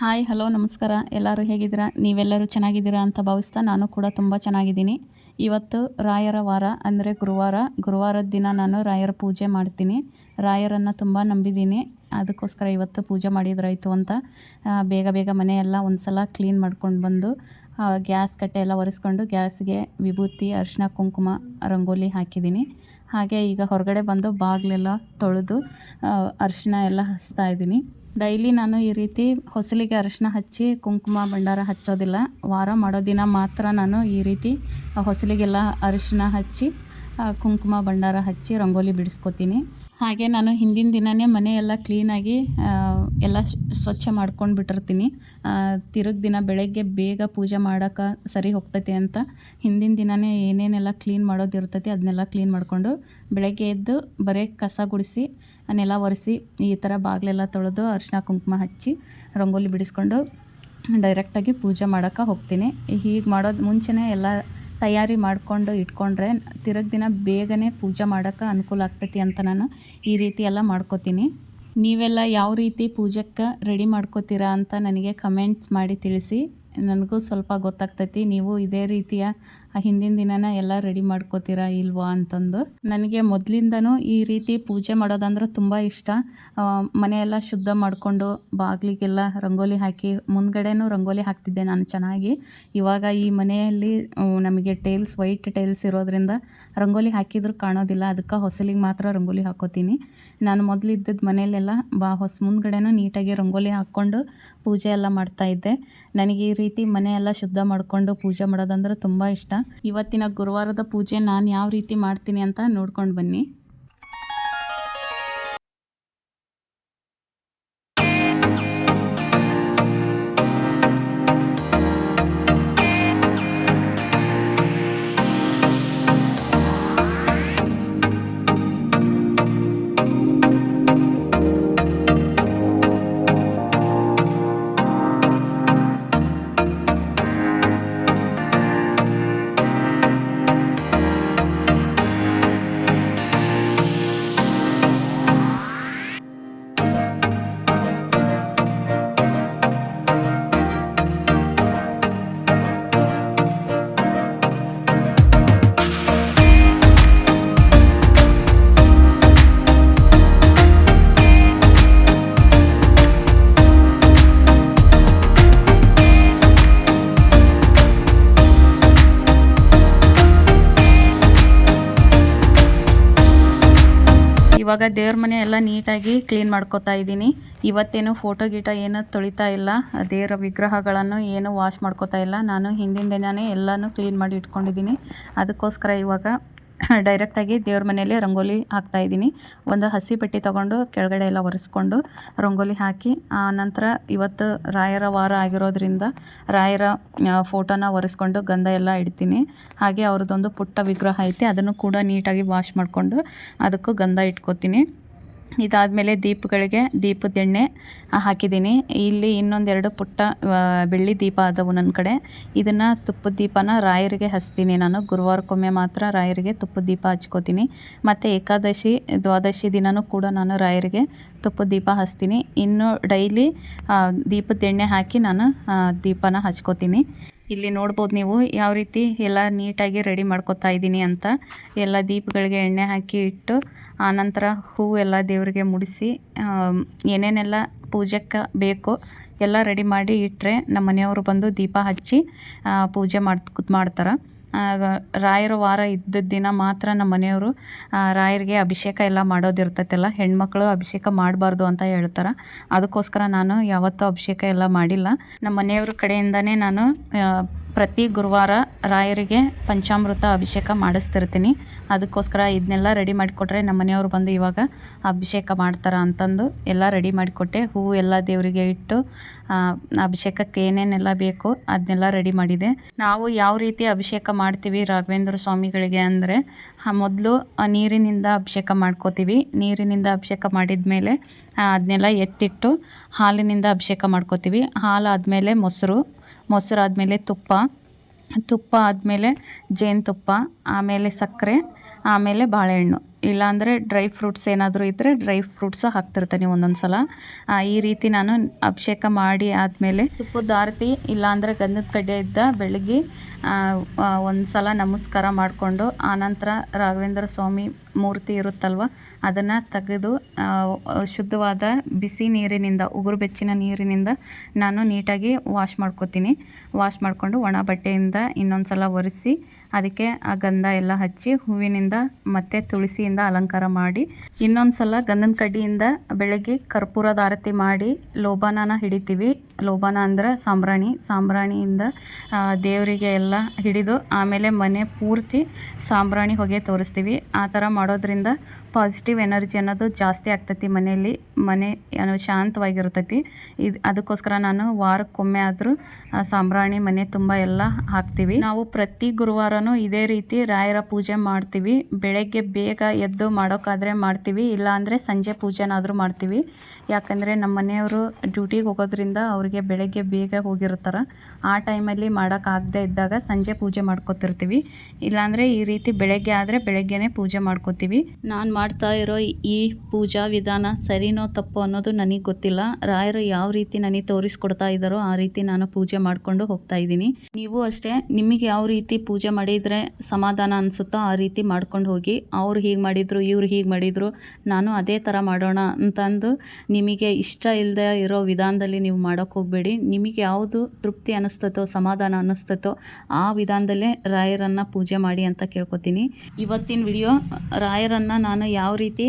Hi, hello, ನಮಸ್ಕಾರ. ಎಲ್ಲರೂ ಹೇಗಿದ್ದೀರಾ? ನೀವೆಲ್ಲರೂ ಚೆನ್ನಾಗಿದ್ದೀರಾ ಅಂತ ಭಾವಿಸ್ತಾ ನಾನು ಕೂಡ ತುಂಬ ಚೆನ್ನಾಗಿದ್ದೀನಿ. ಇವತ್ತು ರಾಯರ ವಾರ ಅಂದರೆ ಗುರುವಾರ. ಗುರುವಾರದ ದಿನ ನಾನು ರಾಯರ ಪೂಜೆ ಮಾಡ್ತೀನಿ. ರಾಯರನ್ನು ತುಂಬ ನಂಬಿದ್ದೀನಿ. ಅದಕ್ಕೋಸ್ಕರ ಇವತ್ತು ಪೂಜೆ ಮಾಡಿದ್ರಾಯಿತು ಅಂತ. ಬೇಗ ಬೇಗ ಮನೆಯೆಲ್ಲ ಒಂದು ಸಲ ಕ್ಲೀನ್ ಮಾಡ್ಕೊಂಡು ಬಂದು ಗ್ಯಾಸ್ ಕಟ್ಟೆ ಎಲ್ಲ ಒರೆಸ್ಕೊಂಡು ಗ್ಯಾಸ್ಗೆ ವಿಭೂತಿ, ಅರಿಶಿನ, ಕುಂಕುಮ, ರಂಗೋಲಿ ಹಾಕಿದ್ದೀನಿ. ಹಾಗೆ ಈಗ ಹೊರಗಡೆ ಬಂದು ಬಾಗಿಲೆಲ್ಲ ತೊಳೆದು ಅರಿಶಿನ ಎಲ್ಲ ಹಚ್ತಾ ಇದ್ದೀನಿ. ಡೈಲಿ ನಾನು ಈ ರೀತಿ ಹೊಸಲಿಗೆ ಅರಿಶಿನ ಹಚ್ಚಿ ಕುಂಕುಮ ಭಂಡಾರ ಹಚ್ಚೋದಿಲ್ಲ. ವಾರ ಮಾಡೋ ದಿನ ಮಾತ್ರ ನಾನು ಈ ರೀತಿ ಹೊಸಲಿಗೆಲ್ಲ ಅರಿಶಿನ ಹಚ್ಚಿ ಕುಂಕುಮ ಭಂಡಾರ ಹಚ್ಚಿ ರಂಗೋಲಿ ಬಿಡಿಸ್ಕೊತೀನಿ. ಹಾಗೆ ನಾನು ಹಿಂದಿನ ದಿನವೇ ಮನೆಯೆಲ್ಲ ಕ್ಲೀನಾಗಿ ಎಲ್ಲ ಸ್ವಚ್ಛ ಮಾಡ್ಕೊಂಡು ಬಿಟ್ಟಿರ್ತೀನಿ. ತಿರುಗಿ ದಿನ ಬೆಳಗ್ಗೆ ಬೇಗ ಪೂಜೆ ಮಾಡೋಕೆ ಸರಿ ಹೋಗ್ತೈತಿ ಅಂತ. ಹಿಂದಿನ ದಿನವೇ ಏನೇನೆಲ್ಲ ಕ್ಲೀನ್ ಮಾಡೋದಿರ್ತೈತಿ ಅದನ್ನೆಲ್ಲ ಕ್ಲೀನ್ ಮಾಡಿಕೊಂಡು ಬೆಳಗ್ಗೆ ಎದ್ದು ಬರೀ ಕಸ ಗುಡಿಸಿ, ನೆಲ ಒರೆಸಿ, ಈ ಥರ ಬಾಗಿಲೆಲ್ಲ ತೊಳೆದು ಅರಿಶಿನ ಕುಂಕುಮ ಹಚ್ಚಿ ರಂಗೋಲಿ ಬಿಡಿಸ್ಕೊಂಡು ಡೈರೆಕ್ಟಾಗಿ ಪೂಜೆ ಮಾಡೋಕೆ ಹೋಗ್ತೀನಿ. ಹೀಗೆ ಮಾಡೋದು ಮುಂಚೆನೇ ಎಲ್ಲ ತಯಾರಿ ಮಾಡಿಕೊಂಡು ಇಟ್ಕೊಂಡ್ರೆ ತಿರುಗ ದಿನ ಬೇಗನೆ ಪೂಜೆ ಮಾಡೋಕ್ಕೆ ಅನುಕೂಲ ಆಗ್ತೈತಿ ಅಂತ ನಾನು ಈ ರೀತಿ ಎಲ್ಲ ಮಾಡ್ಕೋತೀನಿ. ನೀವೆಲ್ಲ ಯಾವ ರೀತಿ ಪೂಜಕ್ಕೆ ರೆಡಿ ಮಾಡ್ಕೋತೀರಾ ಅಂತ ನನಗೆ ಕಮೆಂಟ್ಸ್ ಮಾಡಿ ತಿಳಿಸಿ. ನನಗೂ ಸ್ವಲ್ಪ ಗೊತ್ತಾಗ್ತೈತಿ, ನೀವು ಇದೇ ರೀತಿಯ ಹಿಂದಿನ ದಿನನ ಎಲ್ಲ ರೆಡಿ ಮಾಡ್ಕೋತೀರಾ ಇಲ್ವಾ ಅಂತಂದು. ನನಗೆ ಮೊದಲಿಂದನೂ ಈ ರೀತಿ ಪೂಜೆ ಮಾಡೋದಂದ್ರೆ ತುಂಬ ಇಷ್ಟ. ಮನೆಯೆಲ್ಲ ಶುದ್ಧ ಮಾಡಿಕೊಂಡು ಬಾಗಿಲಿಗೆಲ್ಲ ರಂಗೋಲಿ ಹಾಕಿ, ಮುಂದ್ಗಡೆನೂ ರಂಗೋಲಿ ಹಾಕ್ತಿದ್ದೆ ನಾನು ಚೆನ್ನಾಗಿ. ಇವಾಗ ಈ ಮನೆಯಲ್ಲಿ ನಮಗೆ ಟೈಲ್ಸ್, ವೈಟ್ ಟೈಲ್ಸ್ ಇರೋದ್ರಿಂದ ರಂಗೋಲಿ ಹಾಕಿದ್ರು ಕಾಣೋದಿಲ್ಲ. ಅದಕ್ಕೆ ಹೊಸಲಿಗೆ ಮಾತ್ರ ರಂಗೋಲಿ ಹಾಕೋತೀನಿ. ನಾನು ಮೊದಲಿದ್ದದ ಮನೆಯಲ್ಲೆಲ್ಲ ಬಾ, ಹೊಸ, ಮುಂದ್ಗಡೆನೂ ನೀಟಾಗಿ ರಂಗೋಲಿ ಹಾಕ್ಕೊಂಡು ಪೂಜೆ ಎಲ್ಲ ಮಾಡ್ತಾ ಇದ್ದೆ. ನನಗೆ ಈ ರೀತಿ ಮನೆಯೆಲ್ಲ ಶುದ್ಧ ಮಾಡಿಕೊಂಡು ಪೂಜೆ ಮಾಡೋದಂದ್ರೆ ತುಂಬ ಇಷ್ಟ. ಇವತ್ತಿನ ಗುರುವಾರದ ಪೂಜೆ ನಾನು ಯಾವ ರೀತಿ ಮಾಡ್ತೀನಿ ಅಂತ ನೋಡ್ಕೊಂಡು ಬನ್ನಿ. ಇವಾಗ ದೇವ್ರ ಮನೆ ಎಲ್ಲ ನೀಟಾಗಿ ಕ್ಲೀನ್ ಮಾಡ್ಕೋತಾ ಇದ್ದೀನಿ. ಇವತ್ತೇನು ಫೋಟೋ ಗೀಟ ಏನು ತೊಳಿತಾ ಇಲ್ಲ. ದೇವರ ವಿಗ್ರಹಗಳನ್ನು ಏನು ವಾಶ್ ಮಾಡ್ಕೋತಾ ಇಲ್ಲ. ನಾನು ಹಿಂದಿನ ದಿನವೇ ಎಲ್ಲನೂ ಕ್ಲೀನ್ ಮಾಡಿ ಇಟ್ಕೊಂಡಿದ್ದೀನಿ. ಅದಕ್ಕೋಸ್ಕರ ಇವಾಗ ಡೈರೆಕ್ಟಾಗಿ ದೇವ್ರ ಮನೆಯಲ್ಲಿ ರಂಗೋಲಿ ಹಾಕ್ತಾ ಇದ್ದೀನಿ. ಒಂದು ಹಸಿ ಪಟ್ಟಿ ತೊಗೊಂಡು ಕೆಳಗಡೆ ಎಲ್ಲ ಒರೆಸ್ಕೊಂಡು ರಂಗೋಲಿ ಹಾಕಿ, ಆ ನಂತರ ಇವತ್ತು ರಾಯರ ವಾರ ಆಗಿರೋದ್ರಿಂದ ರಾಯರ ಫೋಟೋನ ಒರೆಸ್ಕೊಂಡು ಗಂಧ ಎಲ್ಲ ಇಡ್ತೀನಿ. ಹಾಗೆ ಅವ್ರದ್ದೊಂದು ಪುಟ್ಟ ವಿಗ್ರಹ ಐತೆ, ಅದನ್ನು ಕೂಡ ನೀಟಾಗಿ ವಾಶ್ ಮಾಡಿಕೊಂಡು ಅದಕ್ಕೂ ಗಂಧ ಇಟ್ಕೋತೀನಿ. ಇದಾದಮೇಲೆ ದೀಪಗಳಿಗೆ ದೀಪದ ಎಣ್ಣೆ ಹಾಕಿದ್ದೀನಿ. ಇಲ್ಲಿ ಇನ್ನೊಂದೆರಡು ಪುಟ್ಟ ಬೆಳ್ಳಿ ದೀಪ ಆದವು ನನ್ನ ಕಡೆ. ಇದನ್ನು ತುಪ್ಪದ ದೀಪನ ರಾಯರಿಗೆ ಹಚ್ತೀನಿ ನಾನು. ಗುರುವಾರಕ್ಕೊಮ್ಮೆ ಮಾತ್ರ ರಾಯರಿಗೆ ತುಪ್ಪದ ದೀಪ ಹಚ್ಕೋತೀನಿ. ಮತ್ತು ಏಕಾದಶಿ, ದ್ವಾದಶಿ ದಿನವೂ ಕೂಡ ನಾನು ರಾಯರಿಗೆ ತುಪ್ಪದ ದೀಪ ಹಚ್ತೀನಿ. ಇನ್ನು ಡೈಲಿ ದೀಪದ ಎಣ್ಣೆ ಹಾಕಿ ನಾನು ದೀಪನ ಹಚ್ಕೋತೀನಿ. ಇಲ್ಲಿ ನೋಡ್ಬೋದು ನೀವು ಯಾವ ರೀತಿ ಎಲ್ಲ ನೀಟಾಗಿ ರೆಡಿ ಮಾಡ್ಕೊತಾ ಇದ್ದೀನಿ ಅಂತ. ಎಲ್ಲ ದೀಪಗಳಿಗೆ ಎಣ್ಣೆ ಹಾಕಿ ಇಟ್ಟು ಆನಂತರ ಹೂವು ಎಲ್ಲ ದೇವರಿಗೆ ಮುಡಿಸಿ ಏನೇನೆಲ್ಲ ಪೂಜೆಗೆ ಬೇಕೋ ಎಲ್ಲ ರೆಡಿ ಮಾಡಿ ಇಟ್ಟರೆ ನಮ್ಮ ಮನೆಯವರು ಬಂದು ದೀಪ ಹಚ್ಚಿ ಪೂಜೆ ಮಾಡ್, ಮಾಡ್ತಾರೆ. ರಾಯರ ವಾರ ಇದ್ದ ದಿನ ಮಾತ್ರ ನಮ್ಮ ಮನೆಯವರು ರಾಯರಿಗೆ ಅಭಿಷೇಕ ಎಲ್ಲ ಮಾಡೋದಿರ್ತೈತೆಲ್ಲ, ಹೆಣ್ಮಕ್ಳು ಅಭಿಷೇಕ ಮಾಡಬಾರ್ದು ಅಂತ ಹೇಳ್ತಾರೆ. ಅದಕ್ಕೋಸ್ಕರ ನಾನು ಯಾವತ್ತೂ ಅಭಿಷೇಕ ಎಲ್ಲ ಮಾಡಿಲ್ಲ. ನಮ್ಮ ಮನೆಯವ್ರ ಕಡೆಯಿಂದನೇ ನಾನು ಪ್ರತಿ ಗುರುವಾರ ರಾಯರಿಗೆ ಪಂಚಾಮೃತ ಅಭಿಷೇಕ ಮಾಡಿಸ್ತಿರ್ತೀನಿ. ಅದಕ್ಕೋಸ್ಕರ ಇದನ್ನೆಲ್ಲ ರೆಡಿ ಮಾಡಿಕೊಟ್ರೆ ನಮ್ಮ ಮನೆಯವರು ಬಂದು ಇವಾಗ ಅಭಿಷೇಕ ಮಾಡ್ತಾರೆ ಅಂತಂದು ಎಲ್ಲ ರೆಡಿ ಮಾಡಿಕೊಟ್ಟೆ. ಹೂವು ಎಲ್ಲ ದೇವರಿಗೆ ಇಟ್ಟು ಅಭಿಷೇಕಕ್ಕೆ ಏನೇನೆಲ್ಲ ಬೇಕು ಅದನ್ನೆಲ್ಲ ರೆಡಿ ಮಾಡಿದೆ. ನಾವು ಯಾವ ರೀತಿ ಅಭಿಷೇಕ ಮಾಡ್ತೀವಿ ರಾಘವೇಂದ್ರ ಸ್ವಾಮಿಗಳಿಗೆ ಅಂದರೆ ಮೊದಲು ನೀರಿನಿಂದ ಅಭಿಷೇಕ ಮಾಡ್ಕೋತೀವಿ. ನೀರಿನಿಂದ ಅಭಿಷೇಕ ಮಾಡಿದ ಮೇಲೆ ಅದನ್ನೆಲ್ಲ ಎತ್ತಿಟ್ಟು ಹಾಲಿನಿಂದ ಅಭಿಷೇಕ ಮಾಡ್ಕೋತೀವಿ. ಹಾಲು ಆದಮೇಲೆ ಮೊಸರು ಮೊಸರು ಆದಮೇಲೆ ತುಪ್ಪ ತುಪ್ಪ ಆದಮೇಲೆ ಜೇನುತುಪ್ಪ, ಆಮೇಲೆ ಸಕ್ಕರೆ, ಆಮೇಲೆ ಬಾಳೆಹಣ್ಣು. ಇಲ್ಲಾಂದರೆ ಡ್ರೈ ಫ್ರೂಟ್ಸ್ ಏನಾದರೂ ಇದ್ದರೆ ಡ್ರೈ ಫ್ರೂಟ್ಸು ಹಾಕ್ತಿರ್ತೀನಿ ಒಂದೊಂದು ಸಲ. ಈ ರೀತಿ ನಾನು ಅಭಿಷೇಕ ಮಾಡಿ ಆದಮೇಲೆ ತುಪ್ಪದ ಆರತಿ ಇಲ್ಲಾಂದರೆ ಗಂಧದ ಇದ್ದ ಬೆಳಗ್ಗೆ ಒಂದು ಸಲ ನಮಸ್ಕಾರ ಮಾಡಿಕೊಂಡು ಆನಂತರ ರಾಘವೇಂದ್ರ ಸ್ವಾಮಿ ಮೂರ್ತಿ ಇರುತ್ತಲ್ವ? ಅದನ್ನು ತೆಗೆದು ಶುದ್ಧವಾದ ಬಿಸಿ ನೀರಿನಿಂದ, ಉಗುರು ಬೆಚ್ಚಿನ ನೀರಿನಿಂದ ನಾನು ನೀಟಾಗಿ ವಾಶ್ ಮಾಡ್ಕೊತೀನಿ. ವಾಶ್ ಮಾಡಿಕೊಂಡು ಒಣ ಬಟ್ಟೆಯಿಂದ ಇನ್ನೊಂದು ಸಲ ಒರೆಸಿ, ಅದಕ್ಕೆ ಆ ಗಂಧ ಎಲ್ಲ ಹಚ್ಚಿ ಹೂವಿನಿಂದ ಮತ್ತು ತುಳಸಿಯಿಂದ ಅಲಂಕಾರ ಮಾಡಿ ಇನ್ನೊಂದು ಸಲ ಗಂಧದ ಕಡ್ಡಿಯಿಂದ ಬೆಳಗ್ಗೆ ಕರ್ಪೂರದ ಆರತಿ ಮಾಡಿ ಲೋಬಾನನ ಹಿಡಿತೀವಿ. ಲೋಬಾನ ಅಂದ್ರೆ ಸಾಂಬ್ರಾಣಿ. ಸಾಂಬ್ರಾಣಿಯಿಂದ ದೇವರಿಗೆ ಎಲ್ಲ ಹಿಡಿದು ಆಮೇಲೆ ಮನೆ ಪೂರ್ತಿ ಸಾಂಬ್ರಾಣಿ ಹೊಗೆ ತೋರಿಸ್ತೀವಿ. ಆ ಥರ ಮಾಡೋದ್ರಿಂದ ಪಾಸಿಟಿವ್ ಎನರ್ಜಿ ಅನ್ನೋದು ಜಾಸ್ತಿ ಆಗ್ತೈತಿ ಮನೆಯಲ್ಲಿ. ಮನೆ ಏನೋ ಶಾಂತವಾಗಿರ್ತೈತಿ. ಇದು ಅದಕ್ಕೋಸ್ಕರ ನಾನು ವಾರಕ್ಕೊಮ್ಮೆ ಆದರೂ ಸಾಂಬ್ರಾಣಿ ಮನೆ ತುಂಬ ಎಲ್ಲ ಹಾಕ್ತೀವಿ. ನಾವು ಪ್ರತಿ ಗುರುವಾರನೂ ಇದೇ ರೀತಿ ರಾಯರ ಪೂಜೆ ಮಾಡ್ತೀವಿ. ಬೆಳಗ್ಗೆ ಬೇಗ ಎದ್ದು ಮಾಡೋಕ್ಕಾದರೆ ಮಾಡ್ತೀವಿ. ಇಲ್ಲಾಂದರೆ ಸಂಜೆ ಪೂಜೆನಾದರೂ ಮಾಡ್ತೀವಿ. ಯಾಕಂದರೆ ನಮ್ಮ ಮನೆಯವರು ಡ್ಯೂಟಿಗೆ ಹೋಗೋದ್ರಿಂದ ಅವರಿಗೆ ಬೆಳಗ್ಗೆ ಬೇಗ ಹೋಗಿರ್ತಾರೆ ಆ ಟೈಮಲ್ಲಿ ಮಾಡೋಕ್ಕಾಗದೇ ಇದ್ದಾಗ ಸಂಜೆ ಪೂಜೆ ಮಾಡ್ಕೊತಿರ್ತೀವಿ. ಇಲ್ಲಾಂದರೆ ಈ ರೀತಿ ಬೆಳಗ್ಗೆ ಆದರೆ ಬೆಳಗ್ಗೆನೇ ಪೂಜೆ ಮಾಡ್ಕೋತೀವಿ. ನಾನು ಮಾಡ್ತಾ ಇರೋ ಈ ಪೂಜಾ ವಿಧಾನ ಸರಿನೋ ತಪ್ಪೋ ಅನ್ನೋದು ನನಗೆ ಗೊತ್ತಿಲ್ಲ. ರಾಯರು ಯಾವ ರೀತಿ ನನಗೆ ತೋರಿಸ್ಕೊಡ್ತಾ ಇದ್ದಾರೋ ಆ ರೀತಿ ನಾನು ಪೂಜೆ ಮಾಡಿಕೊಂಡು ಹೋಗ್ತಾ ಇದ್ದೀನಿ. ನೀವು ಅಷ್ಟೇ ನಿಮಗೆ ಯಾವ ರೀತಿ ಪೂಜೆ ಮಾಡಿದರೆ ಸಮಾಧಾನ ಅನಿಸುತ್ತೋ ಆ ರೀತಿ ಮಾಡ್ಕೊಂಡು ಹೋಗಿ. ಅವ್ರು ಹೀಗೆ ಮಾಡಿದರು, ಇವ್ರು ಹೀಗೆ ಮಾಡಿದರು, ನಾನು ಅದೇ ಥರ ಮಾಡೋಣ ಅಂತಂದು ನಿಮಗೆ ಇಷ್ಟ ಇಲ್ಲದೆ ಇರೋ ವಿಧಾನದಲ್ಲಿ ನೀವು ಮಾಡೋಕ್ಕೆ ಹೋಗಬೇಡಿ. ನಿಮಗೆ ಯಾವುದು ತೃಪ್ತಿ ಅನ್ನಿಸ್ತತೋ ಸಮಾಧಾನ ಅನ್ನಿಸ್ತತೋ ಆ ವಿಧಾನದಲ್ಲೇ ರಾಯರನ್ನು ಪೂಜೆ ಮಾಡಿ ಅಂತ ಕೇಳ್ಕೊತೀನಿ. ಇವತ್ತಿನ ವಿಡಿಯೋ ರಾಯರನ್ನು ನಾನು ಯಾವ ರೀತಿ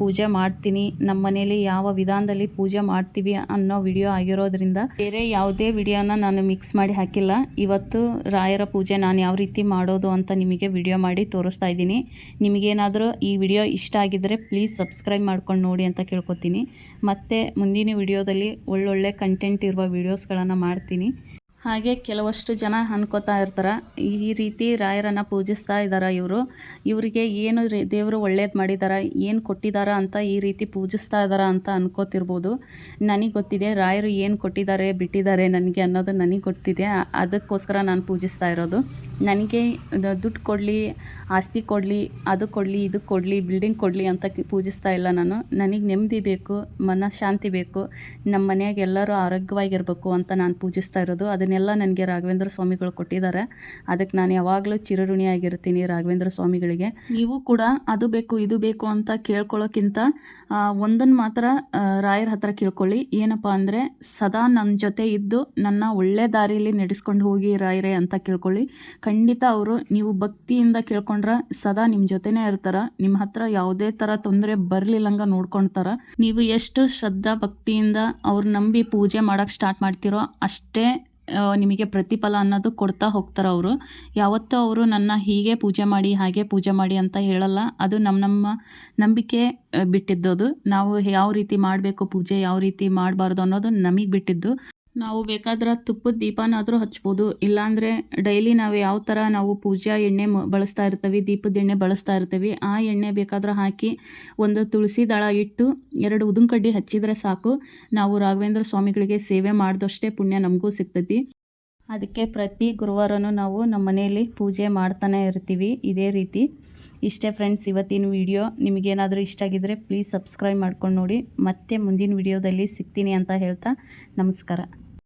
ಪೂಜೆ ಮಾಡ್ತೀನಿ, ನಮ್ಮ ಮನೇಲಿ ಯಾವ ವಿಧಾನದಲ್ಲಿ ಪೂಜೆ ಮಾಡ್ತೀವಿ ಅನ್ನೋ ವಿಡಿಯೋ ಆಗಿರೋದ್ರಿಂದ ಬೇರೆ ಯಾವುದೇ ವಿಡಿಯೋನ ನಾನು ಮಿಕ್ಸ್ ಮಾಡಿ ಹಾಕಿಲ್ಲ. ಇವತ್ತು ರಾಯರ ಪೂಜೆ ನಾನು ಯಾವ ರೀತಿ ಮಾಡೋದು ಅಂತ ನಿಮಗೆ ವಿಡಿಯೋ ಮಾಡಿ ತೋರಿಸ್ತಾ ಇದ್ದೀನಿ. ನಿಮಗೇನಾದರೂ ಈ ವಿಡಿಯೋ ಇಷ್ಟ ಆಗಿದ್ದರೆ ಪ್ಲೀಸ್ ಸಬ್ಸ್ಕ್ರೈಬ್ ಮಾಡ್ಕೊಂಡು ನೋಡಿ ಅಂತ ಕೇಳ್ಕೊತೀನಿ. ಮತ್ತು ಮುಂದಿನ ವಿಡಿಯೋದಲ್ಲಿ ಒಳ್ಳೊಳ್ಳೆ ಕಂಟೆಂಟ್ ಇರುವ ವಿಡಿಯೋಸ್ಗಳನ್ನು ಮಾಡ್ತೀನಿ. ಹಾಗೆ ಕೆಲವಷ್ಟು ಜನ ಅನ್ಕೋತಾ ಇರ್ತಾರೆ. ಈ ರೀತಿ ರಾಯರನ್ನು ಪೂಜಿಸ್ತಾ ಇದ್ದಾರೆ ಇವರು. ಇವರಿಗೆ ಏನು ರೀ ದೇವರು ಒಳ್ಳೇದು ಮಾಡಿದ್ದಾರೆ ಏನು ಕೊಟ್ಟಿದ್ದಾರೆ ಅಂತ ಈ ರೀತಿ ಪೂಜಿಸ್ತಾ ಇದ್ದಾರೆ ಅಂತ ಅನ್ಕೋತಿರ್ಬೋದು. ನನಗೆ ಗೊತ್ತಿದೆ ರಾಯರು ಏನು ಕೊಟ್ಟಿದ್ದಾರೆ ಬಿಟ್ಟಿದ್ದಾರೆ ನನಗೆ ಅನ್ನೋದು ನನಗೆ ಗೊತ್ತಿದೆ. ಅದಕ್ಕೋಸ್ಕರ ನಾನು ಪೂಜಿಸ್ತಾ ಇರೋದು. ನನಗೆ ದುಡ್ಡು ಕೊಡಲಿ, ಆಸ್ತಿ ಕೊಡಲಿ, ಅದು ಕೊಡಲಿ, ಇದು ಕೊಡಲಿ, ಬಿಲ್ಡಿಂಗ್ ಕೊಡಲಿ ಅಂತ ಪೂಜಿಸ್ತಾ ಇಲ್ಲ ನಾನು. ನನಗೆ ನೆಮ್ಮದಿ ಬೇಕು ಮನಃಶಾಂತಿ ಬೇಕು, ನಮ್ಮ ಮನೆಯಾಗ ಎಲ್ಲರೂ ಆರೋಗ್ಯವಾಗಿರಬೇಕು ಅಂತ ನಾನು ಪೂಜಿಸ್ತಾ ಇರೋದು. ಅದನ್ನೆಲ್ಲ ನನಗೆ ರಾಘವೇಂದ್ರ ಸ್ವಾಮಿಗಳು ಕೊಟ್ಟಿದ್ದಾರೆ. ಅದಕ್ಕೆ ನಾನು ಯಾವಾಗಲೂ ಚಿರಋಣಿಯಾಗಿರ್ತೀನಿ ರಾಘವೇಂದ್ರ ಸ್ವಾಮಿಗಳಿಗೆ. ನೀವು ಕೂಡ ಅದು ಬೇಕು, ಇದು ಬೇಕು ಅಂತ ಕೇಳ್ಕೊಳ್ಳೋಕ್ಕಿಂತ ಒಂದನ್ನು ಮಾತ್ರ ರಾಯರ ಹತ್ರ ಕೇಳ್ಕೊಳ್ಳಿ. ಏನಪ್ಪ ಅಂದರೆ, ಸದಾ ನನ್ನ ಜೊತೆ ಇದ್ದು ನನ್ನ ಒಳ್ಳೆ ದಾರಿಯಲ್ಲಿ ನಡೆಸ್ಕೊಂಡು ಹೋಗಿ ರಾಯರೇ ಅಂತ ಕೇಳ್ಕೊಳ್ಳಿ. ಖಂಡಿತ ಅವರು ನೀವು ಭಕ್ತಿಯಿಂದ ಕೇಳ್ಕೊಂಡ್ರೆ ಸದಾ ನಿಮ್ಮ ಜೊತೆನೇ ಇರ್ತಾರ. ನಿಮ್ಮ ಹತ್ರ ಯಾವುದೇ ಥರ ತೊಂದರೆ ಬರಲಿಲ್ಲಂಗ ನೋಡ್ಕೊಳ್ತಾರ ನೀವು ಎಷ್ಟು ಶ್ರದ್ಧಾ ಭಕ್ತಿಯಿಂದ ಅವ್ರ ನಂಬಿ ಪೂಜೆ ಮಾಡೋಕ್ಕೆ ಸ್ಟಾರ್ಟ್ ಮಾಡ್ತೀರೋ ಅಷ್ಟೇ ನಿಮಗೆ ಪ್ರತಿಫಲ ಅನ್ನೋದು ಕೊಡ್ತಾ ಹೋಗ್ತಾರೆ ಅವರು. ಯಾವತ್ತೂ ಅವರು ನನ್ನ ಹೀಗೆ ಪೂಜೆ ಮಾಡಿ, ಹಾಗೆ ಪೂಜೆ ಮಾಡಿ ಅಂತ ಹೇಳಲ್ಲ. ಅದು ನಮ್ಮ ನಮ್ಮ ನಂಬಿಕೆ ಬಿಟ್ಟಿದ್ದು ಬಿಟ್ಟಿದ್ದದು. ನಾವು ಯಾವ ರೀತಿ ಮಾಡಬೇಕು, ಪೂಜೆ ಯಾವ ರೀತಿ ಮಾಡಬಾರ್ದು ಅನ್ನೋದು ನಮಗೆ ಬಿಟ್ಟಿದ್ದು. ನಾವು ಬೇಕಾದ್ರೆ ತುಪ್ಪದ ದೀಪನಾದರೂ ಹಚ್ಬೋದು. ಇಲ್ಲಾಂದರೆ ಡೈಲಿ ನಾವು ಯಾವ ಥರ ನಾವು ಪೂಜಾ ಎಣ್ಣೆ ಬಳಸ್ತಾ ಇರ್ತೀವಿ, ದೀಪದ ಎಣ್ಣೆ ಬಳಸ್ತಾ ಇರ್ತೀವಿ, ಆ ಎಣ್ಣೆ ಬೇಕಾದ್ರೆ ಹಾಕಿ ಒಂದು ತುಳಸಿ ದಳ ಇಟ್ಟು ಎರಡು ಉದುನ್ ಕಡ್ಡಿ ಹಚ್ಚಿದರೆ ಸಾಕು. ನಾವು ರಾಘವೇಂದ್ರ ಸ್ವಾಮಿಗಳಿಗೆ ಸೇವೆ ಮಾಡಿದಷ್ಟೇ ಪುಣ್ಯ ನಮಗೂ ಸಿಗ್ತೈತಿ. ಅದಕ್ಕೆ ಪ್ರತಿ ಗುರುವಾರನೂ ನಾವು ನಮ್ಮ ಮನೆಯಲ್ಲಿ ಪೂಜೆ ಮಾಡ್ತಾನೆ ಇರ್ತೀವಿ ಇದೇ ರೀತಿ. ಇಷ್ಟೇ ಫ್ರೆಂಡ್ಸ್ ಇವತ್ತಿನ ವಿಡಿಯೋ ನಿಮಗೇನಾದರೂ ಇಷ್ಟ ಆಗಿದ್ದರೆ ಪ್ಲೀಸ್ ಸಬ್ಸ್ಕ್ರೈಬ್ ಮಾಡ್ಕೊಂಡು ನೋಡಿ. ಮತ್ತೆ ಮುಂದಿನ ವಿಡಿಯೋದಲ್ಲಿ ಸಿಗ್ತೀನಿ ಅಂತ ಹೇಳ್ತಾ ನಮಸ್ಕಾರ.